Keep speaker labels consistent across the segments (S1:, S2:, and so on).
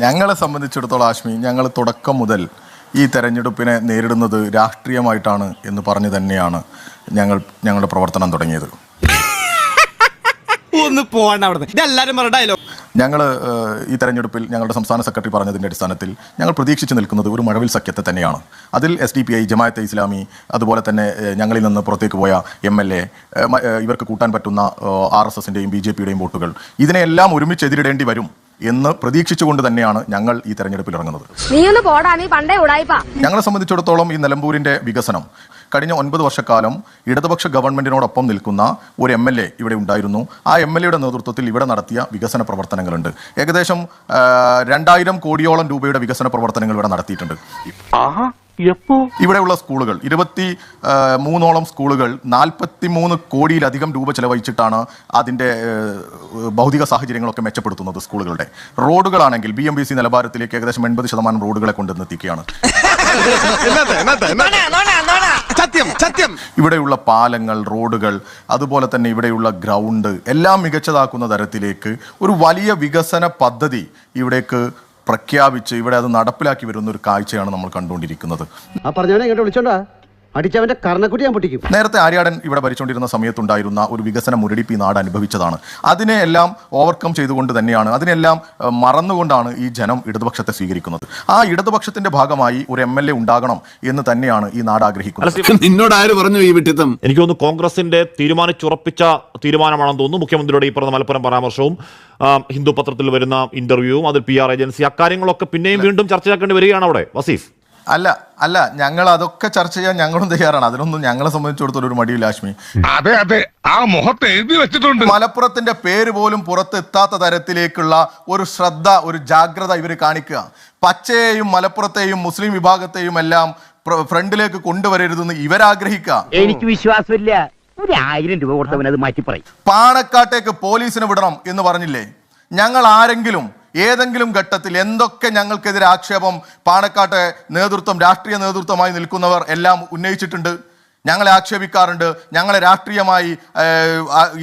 S1: ഞങ്ങളെ സംബന്ധിച്ചിടത്തോളം ആശ്മി ഞങ്ങൾ തുടക്കം മുതൽ ഈ തെരഞ്ഞെടുപ്പിനെ നേരിടുന്നത് രാഷ്ട്രീയമായിട്ടാണ് എന്ന് പറഞ്ഞു തന്നെയാണ് ഞങ്ങൾ ഞങ്ങളുടെ പ്രവർത്തനം തുടങ്ങിയത്.
S2: ഒന്ന് പോകണ്ട അവിടെ ഇതെല്ലാരും പറഞ്ഞ ഡയലോഗ്
S1: ഞങ്ങൾ ഈ തെരഞ്ഞെടുപ്പിൽ ഞങ്ങളുടെ സംസ്ഥാന സെക്രട്ടറി പറഞ്ഞതിന്റെ അടിസ്ഥാനത്തിൽ ഞങ്ങൾ പ്രതീക്ഷിച്ച് നിൽക്കുന്നത് ഒരു മഴവിൽ സഖ്യത്തെ തന്നെയാണ്. അതിൽ S D P I Jamaat-e Islami അതുപോലെ തന്നെ ഞങ്ങളിൽ നിന്ന് പുറത്തേക്ക് പോയ എം എൽ എ ഇവർക്ക് കൂട്ടാൻ പറ്റുന്ന ആർ എസ് എസിന്റെയും ബി ജെ പിയുടെയും വോട്ടുകൾ. ഇതിനെല്ലാം ഒരുമിച്ച് എതിരിടേണ്ടി വരും. എന്ന് പ്രതീക്ഷിച്ചുകൊണ്ട് തന്നെയാണ് ഞങ്ങൾ ഈ തെരഞ്ഞെടുപ്പിൽ ഇറങ്ങുന്നത്.
S3: നീ ഒന്ന് പോടാ നീ പണ്ടേ ഉടായിപ്പാ.
S1: ഞങ്ങളെ സംബന്ധിച്ചിടത്തോളം ഈ നിലമ്പൂരിന്റെ വികസനം കഴിഞ്ഞ ഒൻപത് വർഷക്കാലം ഇടതുപക്ഷ ഗവൺമെന്റിനോടൊപ്പം നിൽക്കുന്ന ഒരു എം എൽ എ ഇവിടെ ഉണ്ടായിരുന്നു. ആ എം എൽ എയുടെ നേതൃത്വത്തിൽ ഇവിടെ നടത്തിയ വികസന പ്രവർത്തനങ്ങളുണ്ട്. ഏകദേശം രണ്ടായിരം കോടിയോളം രൂപയുടെ വികസന പ്രവർത്തനങ്ങൾ ഇവിടെ നടത്തിയിട്ടുണ്ട്. ഇവിടെയുള്ള സ്കൂളുകൾ ഇരുപത്തി മൂന്നോളം സ്കൂളുകൾ നാൽപ്പത്തി മൂന്ന് കോടിയിലധികം രൂപ ചെലവഴിച്ചിട്ടാണ് അതിന്റെ ഭൗതിക സാഹചര്യങ്ങളൊക്കെ മെച്ചപ്പെടുത്തുന്നത് സ്കൂളുകളുടെ. റോഡുകളാണെങ്കിൽ ബി എം ബി സി നിലവാരത്തിലേക്ക് ഏകദേശം എൺപത് ശതമാനം റോഡുകളെ കൊണ്ടുവന്നെത്തിക്കുകയാണ്.
S2: സത്യം സത്യം.
S1: ഇവിടെയുള്ള പാലങ്ങൾ റോഡുകൾ അതുപോലെ തന്നെ ഇവിടെയുള്ള ഗ്രൗണ്ട് എല്ലാം മികച്ചതാക്കുന്ന തരത്തിലേക്ക് ഒരു വലിയ വികസന പദ്ധതി ഇവിടേക്ക് പ്രഖ്യാപിച്ച് ഇവിടെ അത് നടപ്പിലാക്കി വരുന്ന ഒരു കാഴ്ചയാണ് നമ്മൾ കണ്ടുകൊണ്ടിരിക്കുന്നത്.
S4: അടിച്ചവന്റെ കർണക്കുട്ടി ഞാൻ പൊട്ടിക്കും.
S1: നേരത്തെ ആര്യാടൻ ഇവിടെ ഭരിച്ചുകൊണ്ടിരുന്ന സമയത്തുണ്ടായിരുന്ന ഒരു വികസന മുരടിപ്പ് ഈ നാട് അനുഭവിച്ചതാണ്. അതിനെ എല്ലാം ഓവർകം ചെയ്തുകൊണ്ട് തന്നെയാണ് അതിനെല്ലാം മറന്നുകൊണ്ടാണ് ഈ ജനം ഇടതുപക്ഷത്തെ സ്വീകരിക്കുന്നത്. ആ ഇടതുപക്ഷത്തിന്റെ ഭാഗമായി ഒരു എം എൽ എ ഉണ്ടാകണം എന്ന് തന്നെയാണ് ഈ നാട് ആഗ്രഹിക്കുന്നത്.
S5: നിന്നോട് ആര് പറഞ്ഞു ഈ വിട്ടിത്തം?
S6: എനിക്ക് തോന്നുന്നു കോൺഗ്രസിന്റെ തീരുമാനിച്ചുറപ്പിച്ച തീരുമാനമാണെന്ന് തോന്നുന്നു. മുഖ്യമന്ത്രിയുടെ ഈ പറഞ്ഞ മലപ്പുറം പരാമർശവും ഹിന്ദു പത്രത്തിൽ വരുന്ന ഇന്റർവ്യൂവും അതിൽ പി ആർ ഏജൻസി അക്കാര്യങ്ങളൊക്കെ പിന്നെയും വീണ്ടും ചർച്ചയാക്കേണ്ടി വരികയാണ് അവിടെ. വസീഫ്.
S1: അല്ല അല്ല ഞങ്ങൾ അതൊക്കെ ചർച്ച ചെയ്യാൻ ഞങ്ങളും തയ്യാറാണ്. അതിനൊന്നും ഞങ്ങളെ സംബന്ധിച്ചിടത്തോളം ഒരു മടിയില്ല ലക്ഷ്മി.
S7: അതെ അതെ. ആ മുഖത്ത് എഴുതി വെച്ചിട്ടുണ്ട്.
S1: മലപ്പുറത്തിന്റെ പേര് പോലും പുറത്ത് എത്താത്ത തരത്തിലേക്കുള്ള ഒരു ശ്രദ്ധ ഒരു ജാഗ്രത ഇവർ കാണിക്കുക. പച്ചയെയും മലപ്പുറത്തെയും മുസ്ലിം വിഭാഗത്തെയും എല്ലാം ഫ്രണ്ടിലേക്ക് കൊണ്ടുവരരുതെന്ന് ഇവരാഗ്രഹിക്കുക.
S8: എനിക്ക് വിശ്വാസമില്ല. ഒരു ആയിരം രൂപ കൊടുത്തവൻ അത് മാറ്റി പറയും
S1: പാണക്കാട്ടേക്ക് പോലീസിനെ വിടണം എന്ന് പറഞ്ഞില്ലേ? ഞങ്ങൾ ആരെങ്കിലും ഏതെങ്കിലും ഘട്ടത്തിൽ എന്തൊക്കെ ഞങ്ങൾക്കെതിരെ ആക്ഷേപം പാണക്കാട്ടെ നേതൃത്വം രാഷ്ട്രീയ നേതൃത്വമായി നിൽക്കുന്നവർ എല്ലാം ഉന്നയിച്ചിട്ടുണ്ട്. ഞങ്ങളെ ആക്ഷേപിക്കാറുണ്ട്. ഞങ്ങളെ രാഷ്ട്രീയമായി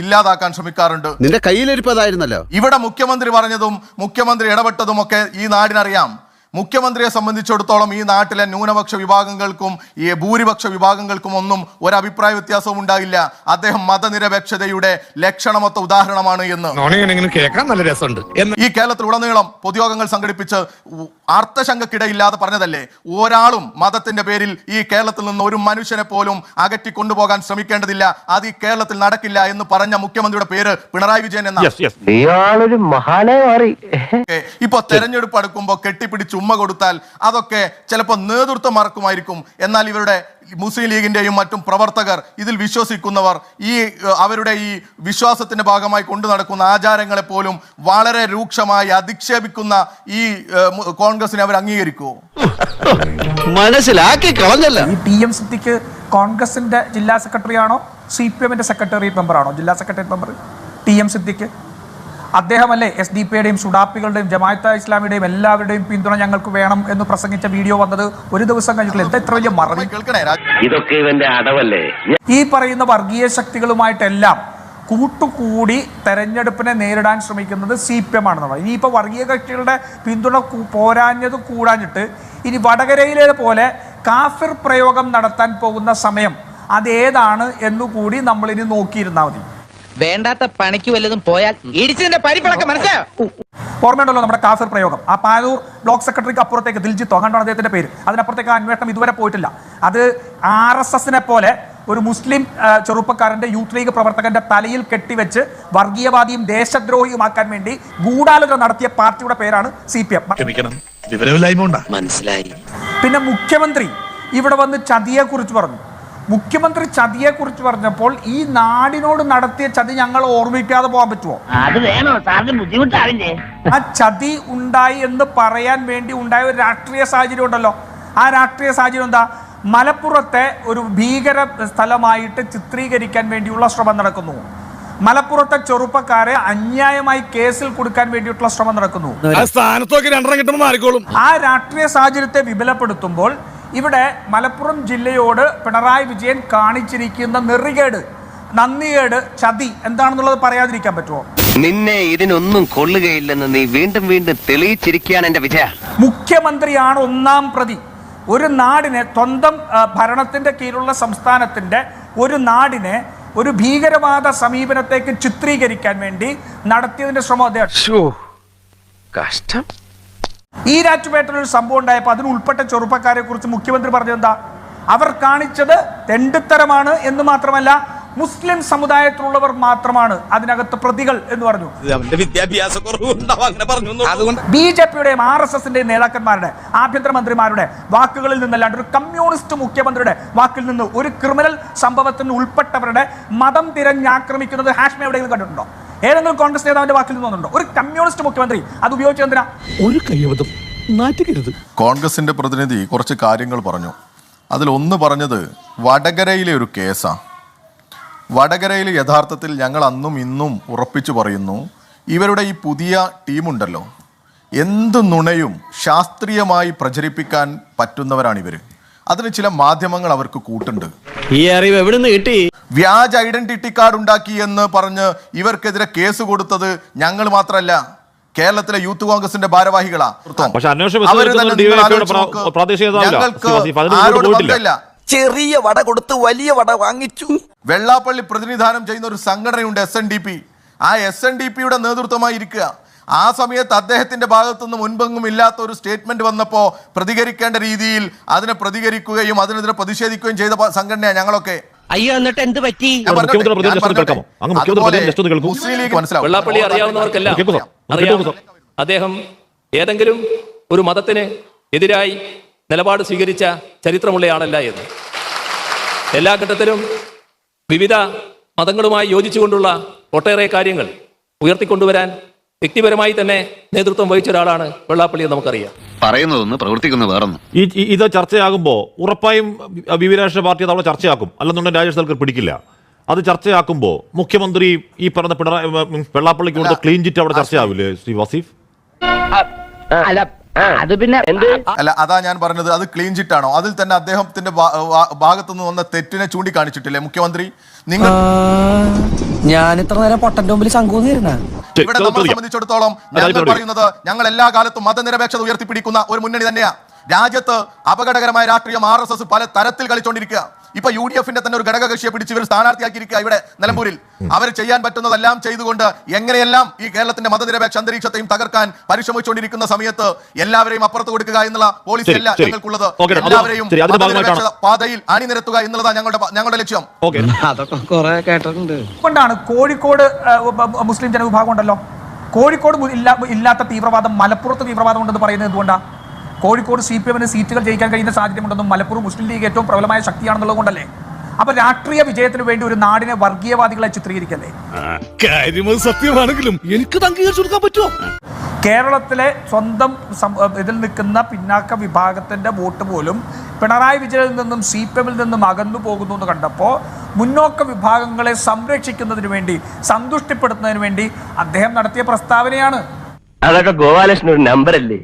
S1: ഇല്ലാതാക്കാൻ ശ്രമിക്കാറുണ്ട്.
S4: നിന്റെ കയ്യിലിരിപ്പതായിരുന്നല്ലോ
S1: ഇവിടെ മുഖ്യമന്ത്രി പറഞ്ഞതും മുഖ്യമന്ത്രി ഇടപെട്ടതും ഒക്കെ ഈ നാടിനറിയാം. മുഖ്യമന്ത്രിയെ സംബന്ധിച്ചിടത്തോളം ഈ നാട്ടിലെ ന്യൂനപക്ഷ വിഭാഗങ്ങൾക്കും ഈ ഭൂരിപക്ഷ വിഭാഗങ്ങൾക്കും ഒന്നും ഒരു അഭിപ്രായ വ്യത്യാസവും ഉണ്ടാകില്ല അദ്ദേഹം മതനിരപേക്ഷതയുടെ ലക്ഷണമൊത്ത ഉദാഹരണമാണ് എന്ന്. ഈ കേരളത്തിൽ ഉടനീളം പൊതുയോഗങ്ങൾ സംഘടിപ്പിച്ച് അർത്ഥശങ്കക്കിടയില്ലാതെ പറഞ്ഞതല്ലേ? ഒരാളും മതത്തിന്റെ പേരിൽ ഈ കേരളത്തിൽ നിന്ന് ഒരു മനുഷ്യനെ പോലും അകറ്റി കൊണ്ടുപോകാൻ ശ്രമിക്കേണ്ടതില്ല. അത് ഈ കേരളത്തിൽ നടക്കില്ല എന്ന് പറഞ്ഞ മുഖ്യമന്ത്രിയുടെ പേര് പിണറായി വിജയൻ എന്ന ഇപ്പൊ തെരഞ്ഞെടുപ്പ് അടുക്കുമ്പോൾ കെട്ടിപ്പിടിച്ച് ഉമ്മ കൊടുത്താൽ അതൊക്കെ ചിലപ്പോൾ നേതൃത്വം മറക്കുമായിരിക്കും എന്നാൽ ഇവരുടെ മുസ്ലിം ലീഗിന്റെയും മറ്റും പ്രവർത്തകർ ഇതിൽ വിശ്വസിക്കുന്നവർ ഈ അവരുടെ ഈ വിശ്വാസത്തിന്റെ ഭാഗമായി കൊണ്ടു നടക്കുന്ന ആചാരങ്ങളെ പോലും വളരെ രൂക്ഷമായി അധിക്ഷേപിക്കുന്ന ഈ മു- കോൺഗ്രസിനെ അവർ അംഗീകരിക്കുമോ
S4: മനസ്സിലാക്കി കളഞ്ഞല്ല.
S9: ഈ ടി എം സിദ്ദിഖ് കോൺഗ്രസിന്റെ ജില്ലാ സെക്രട്ടറി ആണോ സി പി എമ്മിന്റെ സെക്രട്ടേറിയറ്റ് മെമ്പർ ആണോ ജില്ലാ secretariat member. T M Siddique. അദ്ദേഹമല്ലേ S D പിയുടെയും സുഡാപ്പികളുടെയും ജമാഅത്ത ഇസ്ലാമിയുടെയും എല്ലാവരുടെയും പിന്തുണ ഞങ്ങൾക്ക് വേണം എന്ന് പ്രസംഗിച്ച വീഡിയോ വന്നത് ഒരു ദിവസം കഴിഞ്ഞിട്ടില്ല. എന്താ ഇത്ര വലിയ മറവി?
S8: ഇതൊക്കെ ഇവന്റെ അടവല്ലേ?
S9: ഈ പറയുന്ന വർഗീയ ശക്തികളുമായിട്ടെല്ലാം കൂട്ടുകൂടി തെരഞ്ഞെടുപ്പിനെ നേരിടാൻ ശ്രമിക്കുന്നത് സി പി എം ആണെന്ന് പറയും ഇനിയിപ്പോൾ വർഗീയ കക്ഷികളുടെ പിന്തുണ പോരാഞ്ഞത് കൂടാഞ്ഞിട്ട് ഇനി വടകരയിലെ പോലെ കാഫിർ പ്രയോഗം നടത്താൻ പോകുന്ന സമയം അതേതാണ് എന്നുകൂടി നമ്മൾ ഇനി നോക്കിയിരുന്നാൽ മതി.
S10: വേണ്ടാത്ത പണിക്ക് വല്ലതും പോയാൽ ഇടിച്ചതിന്റെ പരിപ്പളക്കം മനസ്സിലായോ?
S9: ഓർമ്മയുണ്ടല്ലോ നമ്മുടെ കാഫിർ പ്രയോഗം. ആ പാനൂർ ബ്ലോക്ക് സെക്രട്ടറിക്ക് അപ്പുറത്തേക്ക് ദിൽജിത്തോ കണ്ടോ അദ്ദേഹത്തിന്റെ പേര്. അതിനപ്പുറത്തേക്ക് അന്വേഷണം ഇതുവരെ പോയിട്ടില്ല. അത് ആർ എസ് എസിനെ പോലെ ഒരു മുസ്ലിം ചെറുപ്പക്കാരന്റെ ചെറുപ്പക്കാരന്റെ യൂത്ത് ലീഗ് പ്രവർത്തകന്റെ തലയിൽ കെട്ടിവെച്ച് വർഗീയവാദിയും ദേശദ്രോഹിയുമാക്കാൻ വേണ്ടി ഗൂഢാലോചന നടത്തിയ പാർട്ടിയുടെ പേരാണ് സി പി എം.
S10: മനസ്സിലായി.
S9: പിന്നെ മുഖ്യമന്ത്രി ഇവിടെ വന്ന് ചതിയെക്കുറിച്ച് പറഞ്ഞു. മുഖ്യമന്ത്രി ചതിയെ കുറിച്ച് പറഞ്ഞപ്പോൾ ഈ നാടിനോട് നടത്തിയ ചതി ഞങ്ങൾ ഓർമ്മിക്കാതെ പോകാൻ പറ്റുമോ? ആ ചതി ഉണ്ടായി എന്ന് പറയാൻ വേണ്ടി ഉണ്ടായ ഒരു രാഷ്ട്രീയ സാഹചര്യം ഉണ്ടല്ലോ. ആ രാഷ്ട്രീയ സാഹചര്യം എന്താ? മലപ്പുറത്തെ ഒരു ഭീകര സ്ഥലമായിട്ട് ചിത്രീകരിക്കാൻ വേണ്ടിയുള്ള ശ്രമം നടക്കുന്നു. മലപ്പുറത്തെ ചെറുപ്പക്കാരെ അന്യായമായി കേസിൽ കൊടുക്കാൻ വേണ്ടിയിട്ടുള്ള ശ്രമം നടക്കുന്നു. ആ രാഷ്ട്രീയ സാഹചര്യത്തെ വിപുലപ്പെടുത്തുമ്പോൾ ഇവിടെ മലപ്പുറം ജില്ലയോട് പിണറായി വിജയൻ കാണിച്ചിരിക്കുന്ന നെറികേട് നന്ദികേട് ചതി എന്താണെന്നുള്ളത് പറയാതിരിക്കാൻ പറ്റുമോ?
S8: നിന്നെ ഇതിനൊന്നും കൊള്ളുകയില്ലെന്ന് നീ വീണ്ടും വീണ്ടും തെളിയിച്ചിരിക്കുകയാണ് എന്റെ വിജയ.
S9: മുഖ്യമന്ത്രിയാണ് ഒന്നാം പ്രതി. ഒരു നാടിനെ സ്വന്തം ഭരണത്തിന്റെ ഭരണത്തിന്റെ കീഴിലുള്ള സംസ്ഥാനത്തിന്റെ ഒരു നാടിനെ ഒരു ഭീകരവാദ സമീപനത്തേക്ക് ചിത്രീകരിക്കാൻ വേണ്ടി നടത്തിയതിന്റെ ശ്രമം അദ്ദേഹം.
S8: കഷ്ടം.
S9: ഈ രാറ്റുപേട്ടയിൽ ഒരു സംഭവം ഉണ്ടായപ്പോൾ അതിന് ഉൾപ്പെട്ട ചെറുപ്പക്കാരെ കുറിച്ച് മുഖ്യമന്ത്രി പറഞ്ഞെന്താ അവർ കാണിച്ചത് തെണ്ടിത്തരമാണ് എന്ന് മാത്രമല്ല മുസ്ലിം സമുദായത്തിലുള്ളവർ മാത്രമാണ് അതിനകത്ത് പ്രതികൾ എന്ന് പറഞ്ഞു.
S2: അവന്റെ വിദ്യാഭ്യാസ കുറവുണ്ടാവും അങ്ങനെ പറഞ്ഞു അതുകൊണ്ട്
S9: ബി ജെ പിയുടെയും ആർ എസ് എസിന്റെയും നേതാക്കന്മാരുടെ ആഭ്യന്തരമന്ത്രിമാരുടെ വാക്കുകളിൽ നിന്നല്ലാണ്ട് ഒരു കമ്മ്യൂണിസ്റ്റ് മുഖ്യമന്ത്രിയുടെ വാക്കിൽ നിന്ന് ഒരു ക്രിമിനൽ സംഭവത്തിന് ഉൾപ്പെട്ടവരുടെ മതം തിരഞ്ഞാക്രമിക്കുന്നത് ഹാഷ്മി എവിടെയെങ്കിലും കണ്ടിട്ടുണ്ടോ? ഏതെങ്കിലും കോൺഗ്രസ് നേതാവിന്റെ വാക്കിൽ നിന്ന് വന്നിട്ടുണ്ടോ ഒരു കമ്മ്യൂണിസ്റ്റ് മുഖ്യമന്ത്രി അത് ഉപയോഗിച്ച് എന്തിനാ?
S7: ഒരു
S1: കോൺഗ്രസിന്റെ പ്രതിനിധി കുറച്ച് കാര്യങ്ങൾ പറഞ്ഞു. അതിലൊന്ന് പറഞ്ഞത് വടകരയിലെ ഒരു കേസാണ് വടകരയിൽ യഥാർത്ഥത്തിൽ ഞങ്ങൾ അന്നും ഇന്നും ഉറപ്പിച്ചു പറയുന്നു ഇവരുടെ ഈ പുതിയ ടീമുണ്ടല്ലോ. എന്ത് നുണയും ശാസ്ത്രീയമായി പ്രചരിപ്പിക്കാൻ പറ്റുന്നവരാണ് ഇവർ അതിന് ചില മാധ്യമങ്ങൾ അവർക്ക് കൂട്ടുണ്ട്.
S2: ഈ അറിവ് എവിടുന്ന് കിട്ടി?
S1: വ്യാജ ഐഡന്റിറ്റി കാർഡ് ഉണ്ടാക്കി എന്ന് പറഞ്ഞ് ഇവർക്കെതിരെ കേസ് കൊടുത്തത് ഞങ്ങൾ മാത്രമല്ല കേരളത്തിലെ യൂത്ത് കോൺഗ്രസിന്റെ ഭാരവാഹികളാ. ഞങ്ങൾക്ക് ആരോട് ബന്ധമില്ല
S10: ചെറിയ വട കൊടുത്ത് വലിയ വട വാങ്ങിച്ചു.
S1: വെള്ളാപ്പള്ളി പ്രതിനിധാനം ചെയ്യുന്ന ഒരു സംഘടനയുണ്ട് എസ് എൻ ഡി പി ആ എസ് എൻ ഡി പിയുടെ നേതൃത്വമായി ഇരിക്കുക. ആ സമയത്ത് അദ്ദേഹത്തിന്റെ ഭാഗത്തുനിന്ന് മുൻപെങ്ങും ഇല്ലാത്ത ഒരു സ്റ്റേറ്റ്മെന്റ് വന്നപ്പോൾ പ്രതികരിക്കേണ്ട രീതിയിൽ അതിനെ പ്രതികരിക്കുകയും അതിനെതിരെ പ്രതിഷേധിക്കുകയും ചെയ്ത സംഘടനയാണ് ഞങ്ങളൊക്കെ.
S8: അയ്യോ എന്നിട്ട് എന്ത് പറ്റി?
S5: വെള്ളാപ്പള്ളി അറിയാവുന്നവർക്കെല്ലാം. അറിയാം. അദ്ദേഹം ഏതെങ്കിലും ഒരു മതത്തിന് എതിരായി നിലപാട് സ്വീകരിച്ച ചരിത്രമുള്ളയാളല്ല എന്ന്. എല്ലാ ഘട്ടത്തിലും വിവിധ മതങ്ങളുമായി യോജിച്ചുകൊണ്ടുള്ള ഒട്ടേറെ കാര്യങ്ങൾ ഉയർത്തിക്കൊണ്ടുവരാൻ വ്യക്തിപരമായി തന്നെ നേതൃത്വം വഹിച്ച ഒരാളാണ് വെള്ളാപ്പള്ളി എന്ന് നമുക്കറിയാം.
S8: പറയുന്നതൊന്ന് പ്രവർത്തിക്കുന്ന വേറൊന്നും.
S6: ഈ ഈ- ഇത് ചർച്ചയാകുമ്പോൾ ഉറപ്പായും വി വി രാഷ്ട്രീയ പാർട്ടി അത് അവിടെ ചർച്ചയാക്കും. അല്ലെന്നുണ്ടെങ്കിൽ രാജേഷ് തൽക്കർ പിടിക്കില്ല. അത് ചർച്ചയാക്കുമ്പോൾ മുഖ്യമന്ത്രി ഈ പറഞ്ഞ പിണറായി വെള്ളാപ്പള്ളിക്ക് കൊടുത്ത ക്ലീൻ ചിറ്റ് അവിടെ ചർച്ചയാവില്ലേ ശ്രീ വസീഫ്?
S8: അല്ല അത് പിന്നെ
S1: അല്ല അതാ ഞാൻ പറഞ്ഞത്. അത് ക്ലീൻ ചിറ്റ് ആണോ? അതിൽ തന്നെ അദ്ദേഹത്തിന്റെ ഭാഗത്തുനിന്ന് വന്ന തെറ്റിനെ ചൂണ്ടിക്കാണിച്ചിട്ടില്ലേ മുഖ്യമന്ത്രി? നിങ്ങൾ
S10: ഞാൻ ഇത്ര നേരം പൊട്ടന്റെ മുമ്പിൽ ശങ്കൂന്നിരുന്ന
S1: ഇവിടെ നമ്മളെ. സംബന്ധിച്ചിടത്തോളം ഞങ്ങൾ പറയുന്നത് ഞങ്ങൾ എല്ലാ കാലത്തും മതനിരപേക്ഷത ഉയർത്തിപ്പിടിക്കുന്ന ഒരു മുന്നണി തന്നെയാ. രാജ്യത്ത് അപകടകരമായ രാഷ്ട്രീയം ആർ എസ് എസ് പല തരത്തിൽ കളിച്ചോണ്ടിരിക്കുക. ഇപ്പൊ യു ഡി എഫിന്റെ തന്നെ ഒരു ഘടകകക്ഷിയെ പിടിച്ച് ഇവർ സ്ഥാനാർത്ഥിയാക്കിയിരിക്കുക ഇവിടെ നിലമ്പൂരിൽ. അവർ ചെയ്യാൻ പറ്റുന്നതെല്ലാം ചെയ്തുകൊണ്ട് എങ്ങനെയെല്ലാം ഈ കേരളത്തിന്റെ മതനിരപേക്ഷ അന്തരീക്ഷത്തെയും തകർക്കാൻ പരിശ്രമിച്ചുകൊണ്ടിരിക്കുന്ന സമയത്ത് എല്ലാവരെയും അപ്പുറത്ത് കൊടുക്കുക എന്നുള്ള പോളിസി അല്ല. ഞങ്ങൾക്കുള്ളത്. എല്ലാവരെയും. മതനിരപേക്ഷ പാതയിൽ അണിനിരത്തുക എന്നുള്ളതാണ് ഞങ്ങളുടെ ഞങ്ങളുടെ ലക്ഷ്യം.
S9: കൊണ്ടാണ് കോഴിക്കോട് മുസ്ലിം ജനവിഭാഗം ഉണ്ടല്ലോ. കോഴിക്കോട് ഇല്ലാത്ത തീവ്രവാദം മലപ്പുറത്ത് തീവ്രവാദം ഉണ്ടെന്ന് പറയുന്നത് എന്തുകൊണ്ടാണ് കോഴിക്കോട് സി പി എമ്മിന് സീറ്റുകൾ ജയിക്കാൻ കഴിയുന്ന സാഹചര്യമുണ്ടെന്നും മലപ്പുറം മുസ്ലിം ലീഗ് ഏറ്റവും പ്രബലമായ ശക്തിയാണെന്നുള്ളത് കൊണ്ടല്ലേ? അപ്പൊ രാഷ്ട്രീയ വിജയത്തിന് വേണ്ടി ഒരു നാടിനെ വർഗീയവാദികളെ ചിത്രീകരിക്കല്ലേ?
S7: സത്യമാണെങ്കിലും എനിക്ക് പറ്റുമോ?
S9: കേരളത്തിലെ സ്വന്തം ഇതിൽ നിൽക്കുന്ന പിന്നാക്ക വിഭാഗത്തിന്റെ വോട്ട് പോലും പിണറായി വിജയനിൽ നിന്നും സി പി എമ്മിൽ നിന്നും അകന്നു പോകുന്നു എന്ന് കണ്ടപ്പോൾ മുന്നോക്ക വിഭാഗങ്ങളെ സംരക്ഷിക്കുന്നതിന് വേണ്ടി സന്തുഷ്ടിപ്പെടുത്തുന്നതിന് വേണ്ടി അദ്ദേഹം നടത്തിയ പ്രസ്താവനയാണ്.
S8: അതൊക്കെ ഗോപാലകൃഷ്ണൻ ഒരു നമ്പർ അല്ലേ?